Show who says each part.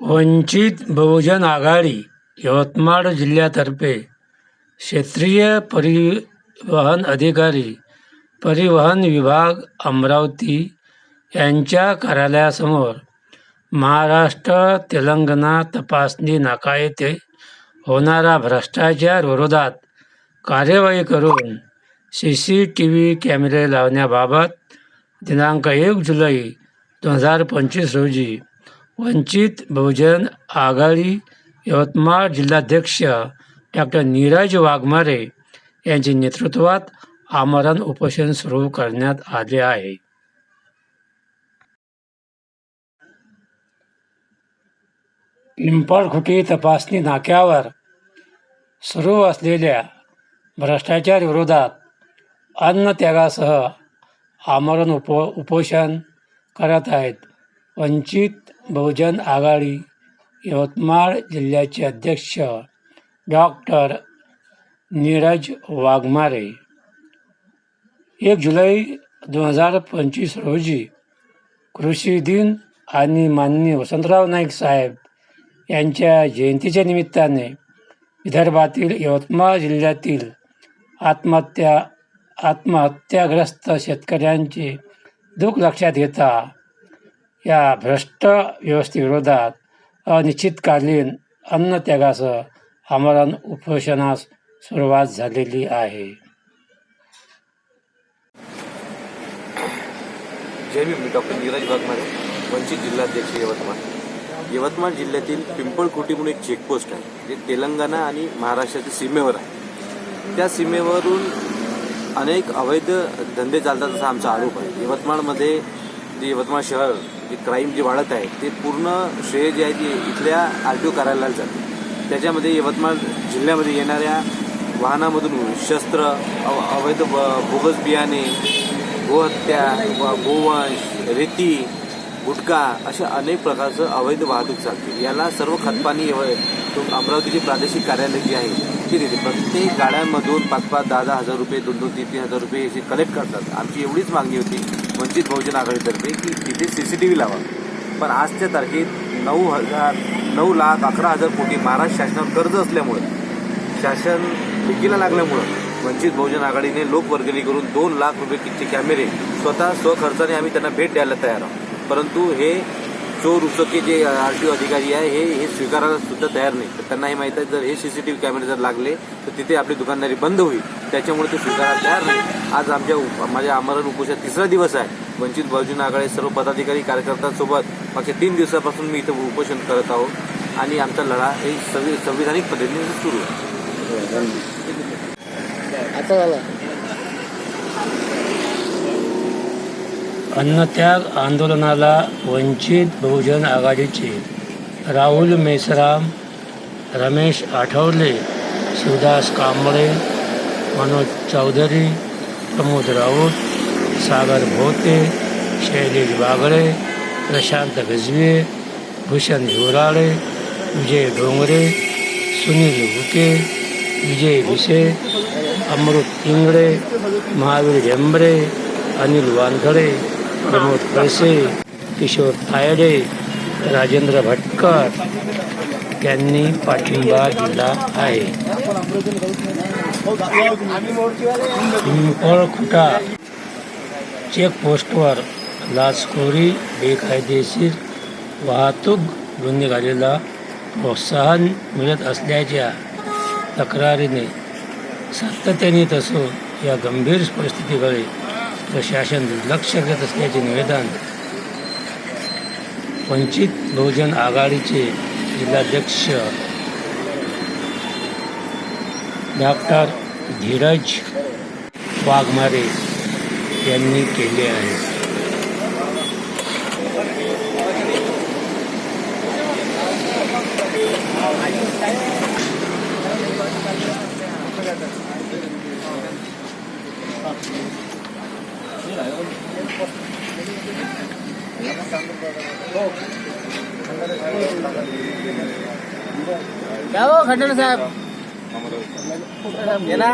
Speaker 1: वंचित बहुजन आघाडी यवतमाळ जिल्ह्यातर्फे क्षेत्रीय परिवहन अधिकारी परिवहन विभाग अमरावती यांच्या कार्यालयासमोर महाराष्ट्र तेलंगणा तपासणी नाका येथे होणारा भ्रष्टाचार विरोधात कार्यवाही करून सी सी टी व्ही कॅमेरे लावण्याबाबत दिनांक एक जुलै दोन हजार पंचवीस रोजी वंचित बहुजन आघाडी यवतमाळ जिल्हाध्यक्ष डॉक्टर नीरज वाघमारे यांच्या नेतृत्वात आमरण उपोषण सुरू करण्यात आले आहे. पिंपळखुटी तपासणी नाक्यावर सुरू असलेल्या भ्रष्टाचार विरोधात अन्नत्यागासह आमरण उप उपोषण करत आहेत. वंचित बहुजन आघाडी यवतमाळ जिल्ह्याचे अध्यक्ष डॉक्टर नीरज वाघमारे. एक जुलै दोन हजार पंचवीस रोजी कृषी दिन आणि माननीय वसंतराव नाईक साहेब यांच्या जयंतीच्या निमित्ताने विदर्भातील यवतमाळ जिल्ह्यातील आत्महत्या आत्महत्याग्रस्त शेतकऱ्यांचे दुःख लक्षात घेता या भ्रष्ट व्यवस्थेविरोधात अनिश्चितकालीन अन्नत्यागासह आमरण उपोषणास सुरुवात झालेली आहे
Speaker 2: जय मी डॉक्टर नीरज वाघमारे वंचित जिल्हाध्यक्ष यवतमाळ यवतमाळ जिल्ह्यातील पिंपळकोटी म्हणून एक चेकपोस्ट आहे. जे तेलंगणा आणि महाराष्ट्राच्या सीमेवर आहे. त्या सीमेवरून अनेक अवैध धंदे चालतात असा आमचा आरोप आहे. यवतमाळमध्ये जे यवतमाळ शहर जे क्राईम जे वाढत आहे ते पूर्ण श्रेय जे आहे ते इथल्या आर टी ओ कार्यालयाला जाते. त्याच्यामध्ये यवतमाळ जिल्ह्यामध्ये येणाऱ्या वाहनामधून शस्त्र अव अवैध बोगस बियाणे गोहत्या गोवंश रेती गुटखा अशा अनेक प्रकारचं अवैध वाहतूक चालते. याला सर्व खतपाणी अमरावतीचे प्रादेशिक कार्यालय जे आहे ते देते. प्रत्येक गाड्यांमधून पाच पाच दहा दहा हजार रुपये दोन दोन तीन तीन हजार रुपये असे कलेक्ट करतात. आमची एवढीच मागणी होती. वंचित बहुजन आघाडीतर्फे की तिथे सी सी टी व्ही लावा. पण आजच्या तारखेत नऊ हजार नऊ लाख अकरा हजार कोटी महाराष्ट्र शासनावर कर्ज असल्यामुळे शासन विकीला लागल्यामुळं वंचित बहुजन आघाडीने लोकवर्गणी करून दोन लाख रुपये किती कॅमेरे स्वतः स्वखर्चाने आम्ही त्यांना भेट द्यायला तयार आहोत. परंतु हे चोर उचके जे आर टी ओ अधिकारी आहे हे हे स्वीकारायला सुद्धा तयार नाही. तर त्यांना हे माहीत आहे जर हे सी सी टी व्ही कॅमेरे जर लागले तर तिथे आपली दुकानदारी बंद होईल. त्याच्यामुळे ते स्वीकारायला तयार नाही. आज आमच्या माझ्या आमरण उपोषण तिसरा दिवस आहे. वंचित बहुजन आघाडी सर्व पदाधिकारी कार्यकर्त्यांसोबत मागच्या तीन दिवसापासून मी इथं उपोषण करत आहोत. आणि आमचा लढा हे संवि संविधानिक पद्धतीने सुरू आहे.
Speaker 3: आता झाला.
Speaker 1: अन्नत्याग आंदोलनाला वंचित बहुजन आघाडीचे राहुल मेसराम रमेश आठवले शिवदास कांबळे मनोज चौधरी प्रमोद राऊत सागर भोते शैलेश बागळे प्रशांत गजवे भूषण हिवराळे विजय डोंगरे सुनील हुके विजय भिसे अमृत इंगळे महावीर झेंबरे अनिल वानखडे प्रमोद पैसे किशोर तायडे राजेंद्र भटकर यांनी पाठिंबा दिला आहे. पिंपळखुटा चेकपोस्टवर लाचखोरी बेकायदेशीर वाहतूक गुन्हेगारीला प्रोत्साहन मिळत असल्याच्या तक्रारीने सातत्याने तसं या गंभीर परिस्थितीकडे प्रशासन लक्ष करत असल्याचे निवेदन वंचित बहुजन आघाडीचे जिल्हाध्यक्ष डॉक्टर धीरज वाघमारे यांनी केले आहे.
Speaker 3: क्या हो खंडन साहेब? ना?